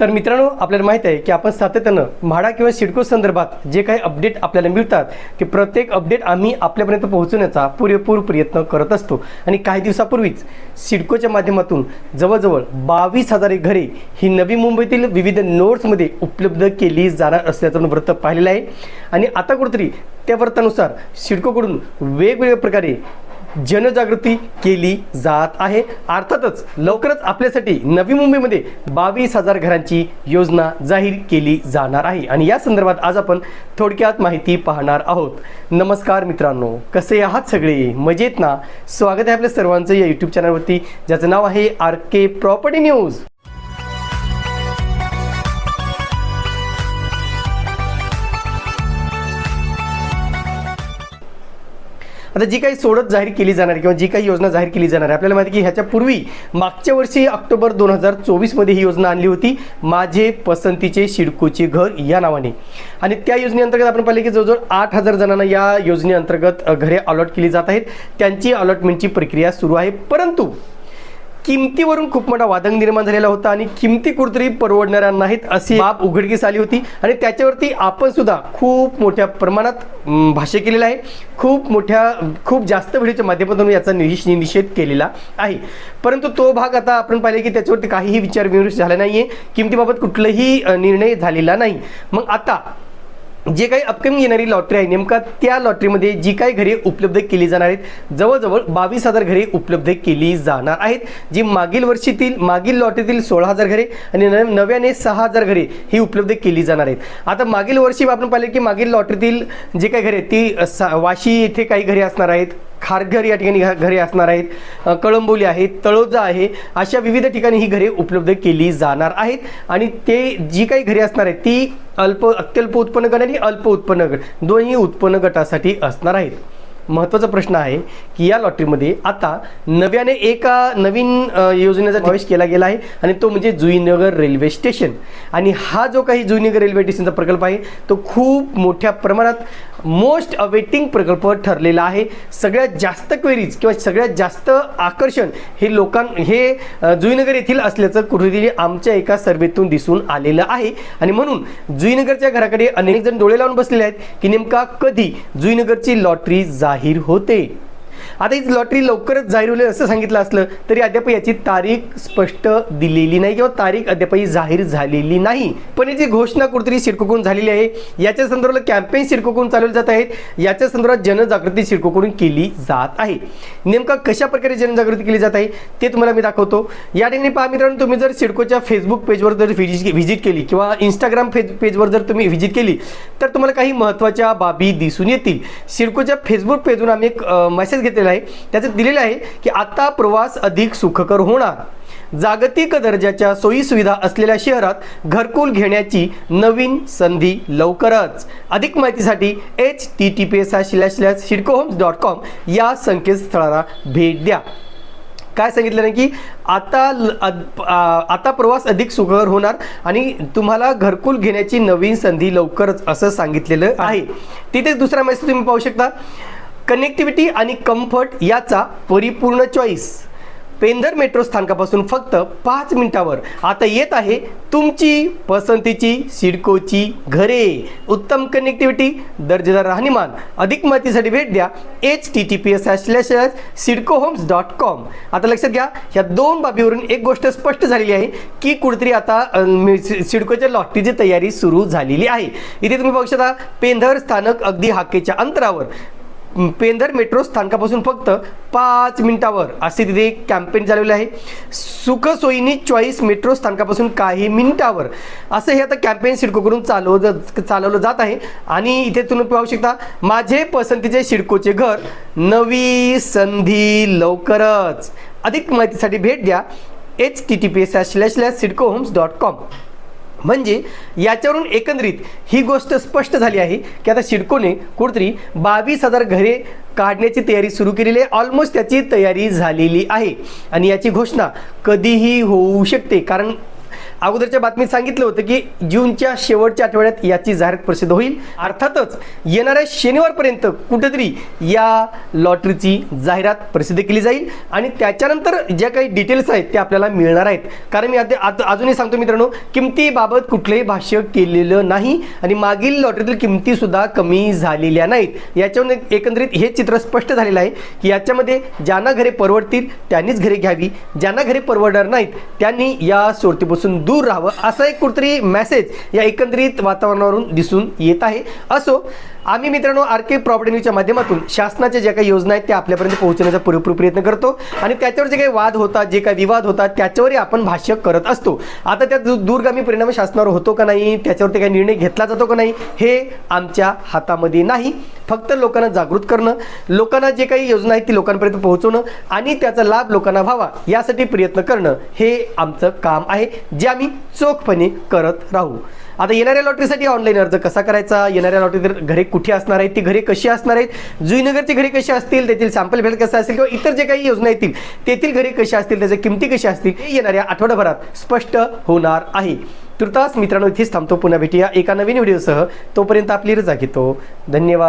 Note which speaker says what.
Speaker 1: तर मित्रांनो आपल्याला माहीत आहे की आपण सातत्यानं म्हाडा किंवा सिडको संदर्भात जे काही अपडेट आपल्याला मिळतात की प्रत्येक अपडेट आम्ही आपल्यापर्यंत पोहोचवण्याचा पुरेपूर प्रयत्न करत असतो. आणि काही दिवसापूर्वीच सिडकोच्या माध्यमातून जवळजवळ बावीस हजार घरे ही नवी मुंबईतील विविध नोड्समध्ये उपलब्ध केली जाणार असल्याचं वृत्त पाहिलेलं आहे. आणि आता कुठेतरी त्या वृत्तानुसार सिडकोकडून वेगवेगळ्या प्रकारे जनजागृती केली जात आहे. अर्थातच लवकरच आपल्यासाठी नवी मुंबईमध्ये बावीस हजार घरांची योजना जाहीर केली जाणार आहे. आणि या संदर्भात आज आपण थोडक्यात माहिती पाहणार आहोत. नमस्कार मित्रांनो कसे आहात सगळे? मजेत ना? स्वागत आहे आपल्या सर्वांचं या यूट्यूब चॅनलवरती ज्याचं नाव आहे आर के प्रॉपर्टी न्यूज. आता जी काही सोडत जाहीर केली जाणार आहे किंवा जी काही योजना जाहीर केली जाणार आहे आपल्याला माहिती की ह्याच्या पूर्वी मागच्या वर्षी ऑक्टोबर दोन हजार चोवीसमध्ये ही योजना आणली होती माझे पसंतीचे शिडकोचे घर या नावाने. आणि त्या योजनेअंतर्गत आपण पाहिले की जवळजवळ आठ हजार जणांना या योजनेअंतर्गत घरे अलॉट केली जात आहेत. त्यांची अलॉटमेंटची प्रक्रिया सुरू आहे. परंतु किमतीवरून खूप मोठा वादंग निर्माण झालेला होता आणि किमती कुठतरी परवडणाऱ्या नाहीत अशी बाब उघडकीस आली होती. आणि त्याच्यावरती आपण सुद्धा खूप मोठ्या प्रमाणात भाष्य केलेलं आहे. खूप मोठ्या खूप जास्त व्हिडिओच्या माध्यमातून याचा निषेध केलेला आहे. परंतु तो भाग आता आपण पाहिले की त्याच्यावरती काहीही विचार विमर्श झाला आहे किमतीबाबत कुठलाही निर्णय झालेला नाही. मग आता जे काही अपकमिंग येणारी लॉटरी आहे नेमका त्या लॉटरीमध्ये जी काही घरे उपलब्ध केली जाणार आहेत जवळजवळ बावीस हजार घरे उपलब्ध केली जाणार आहेत जी मागील वर्षीतील मागील लॉटरीतील सोळा हजार घरे आणि नव्याने सहा हजार घरे ही उपलब्ध केली जाणार आहेत. आता मागील वर्षी आपण पाहिलं की मागील लॉटरीतील जे काही घरे आहेत ती सा- वाशी येथे काही घरे असणार आहेत. खारघर या ठिकाणी घ- घरे असणार आहेत. कळंबोली आहे तळोजा आहे. अशा विविध ठिकाणी ही घरे उपलब्ध केली जाणार आहेत. आणि ते जी काही घरे असणार आहेत ती अल्प अत्यल्प उत्पन्न गट आणि अल्प उत्पन्न गट दोन्ही उत्पन्न गटासाठी असणार आहेत. महत्त्वाचा प्रश्न आहे की या लॉटरीमध्ये आता नव्याने एका नवीन योजनेचा प्रवेश केला गेला आहे आणि तो म्हणजे जुईनगर रेल्वे स्टेशन. आणि हा जो काही जुईनगर रेल्वे स्टेशनचा प्रकल्प आहे तो खूप मोठ्या प्रमाणात मोस्ट अवेटिंग प्रकल्प ठरलेला आहे. सगळ्यात जास्त क्वेरीज किंवा सगळ्यात जास्त आकर्षण हे लोकां हे जुईनगर येथील असल्याचं कुठेतरी आमच्या एका सर्वेतून दिसून आलेलं आहे. आणि म्हणून जुईनगरच्या घराकडे अनेक जण डोळे लावून बसलेले आहेत की नेमका कधी जुईनगरची लॉटरी जाहीर जाहीर होते. आता ही लॉटरी लवकरच जाहीर होईल असं सांगितलं असलं तरी अद्याप याची तारीख स्पष्ट दिलेली नाही किंवा तारीख अद्यापही जाहीर झालेली नाही. पण याची घोषणा कुठेतरी सिडकोकडून झालेली आहे. याच्या संदर्भात कॅम्पेन सिडकोकडून चालवले जात आहेत याच्या संदर्भात जनजागृती सिडकोकडून केली जात आहे. नेमका कशा प्रकारे जनजागृती केली जात आहे ते तुम्हाला मी दाखवतो. या ठिकाणी पहा मित्रांनो तुम्ही जर सिडकोच्या फेसबुक पेजवर जर व्हिजिट व्हिजिट केली किंवा इंस्टाग्राम फेज पेजवर जर तुम्ही व्हिजिट केली तर तुम्हाला काही महत्त्वाच्या बाबी दिसून येतील. सिडकोच्या फेसबुक पेजवरून आम्ही एक मेसेज घेतलेला आहे. त्याच्यात दिलेलं आहे की आता प्रवास अधिक सुखकर होणार. जागतिक दर्जाच्या सोयी सुविधा असलेल्या शहरात घरकुल घेण्याची नवीन संधी लवकरच. अधिक माहितीसाठी H T T P S slash slash CIDCO homes dot com या संकेतस्थळाला भेट द्या. काय सांगितलं नाही की आता आता प्रवास अधिक सुखकर होणार आणि तुम्हाला घरकुल घेण्याची नवीन संधी लवकरच असं सांगितलेलं आहे. तिथेच दुसरा मेसेज तुम्ही पाहू शकता. कनेक्टिव्हिटी आणि कम्फर्ट याचा परिपूर्ण चॉईस पेंधर मेट्रो स्थानकापासून फक्त पाच मिनिटावर. आता येत आहे तुमची पसंतीची सिडकोची घरे. उत्तम कनेक्टिव्हिटी दर्जेदार राहणीमान. अधिक माहितीसाठी भेट द्या H T T P S slash CIDCO homes dot com आता लक्षात घ्या ह्या दोन बाबीवरून एक गोष्ट स्पष्ट झालेली आहे की कुठेतरी आता सिडकोच्या लॉटरीची तयारी सुरू झालेली आहे. इथे तुम्ही बघू शकता पेंधर स्थानक अगदी हाकेच्या अंतरावर. पेंदर मेट्रो स्थानकापासून फक्त पाच मिनिटावर असे तिथे कॅम्पेन चालवले आहे. सुखसोयीनी चॉईस मेट्रो स्थानकापासून काही मिनिटावर असं हे आता कॅम्पेन सिडकोकडून चालवलं चालवलं जात आहे. आणि इथे तुम्ही पाहू शकता माझे पसंतीचे सिडकोचे घर नवी संधी लवकरच. अधिक माहितीसाठी भेट द्या. H T T P S slash slash CIDCO homes dot com म्हणजे याच्यावरून एकंदरीत ही गोष्ट स्पष्ट झाली आहे की आता सिडकोने कुठतरी बावीस हजार घरे काढण्याची तयारी सुरू केलेली आहे. ऑलमोस्ट त्याची तयारी झालेली आहे. आणि याची घोषणा कधीही होऊ शकते. कारण अगोदरच्या बातमीत सांगितलं होतं की जूनच्या शेवटच्या आठवड्यात याची जाहिरात प्रसिद्ध होईल. अर्थातच येणाऱ्या शनिवारपर्यंत कुठेतरी या लॉटरीची जाहिरात प्रसिद्ध केली जाईल आणि त्याच्यानंतर ज्या काही डिटेल्स आहेत ते आपल्याला मिळणार आहेत. कारण मी आता अजूनही सांगतो मित्रांनो किमतीबाबत कुठलंही भाष्य केलेलं नाही आणि मागील लॉटरीतील किमतीसुद्धा कमी झालेल्या नाहीत. याच्यावरून एकंदरीत हे चित्र स्पष्ट झालेलं आहे की याच्यामध्ये ज्यांना घरे परवडतील त्यांनीच घरे घ्यावी ज्यांना घरे परवडणार नाहीत त्यांनी या सोडतीपासून दूर राहावं असा एक कुठतरी मेसेज या एकंदरीत वातावरणावरून दिसून येत आहे. असो आम्ही मित्रांनो आर प्रॉपर्टी न्यूजच्या माध्यमातून शासनाच्या ज्या काही योजना आहेत त्या आपल्यापर्यंत पोहोचवण्याचा पुरेपूर प्रयत्न करतो. आणि त्याच्यावर जे काही वाद होतात जे काही विवाद होतात त्याच्यावरही आपण भाष्य करत असतो. आता त्या दूरगामी परिणाम शासनावर होतो का नाही त्याच्यावरती काही निर्णय घेतला जातो का नाही हे आमच्या हातामध्ये नाही. फक्त लोकांना जागृत करणं लोकांना जे काही योजना आहेत ती लोकांपर्यंत पोहोचवणं आणि त्याचा लाभ लोकांना व्हावा यासाठी प्रयत्न करणं हे आमचं काम आहे जे आम्ही चोखपणे करत राहू. आता येणाऱ्या लॉटरीसाठी ऑनलाईन अर्ज कसा करायचा? येणाऱ्या लॉटरी घरे कुठे असणार आहेत? ती घरे कशी असणार आहेत? जुईनगरची घरे कशी असतील? तेथील सॅम्पल भेट कसं असेल? किंवा इतर जे काही योजना येतील तेथील घरे कशी असतील? त्याच्या किमती कशा असतील? हे येणाऱ्या आठवड्याभरात स्पष्ट होणार आहे. तुर्तास मित्रांनो इथेच थांबतो. पुन्हा भेटूया एका नवीन व्हिडिओसह. तोपर्यंत आपली रजा घेतो. धन्यवाद.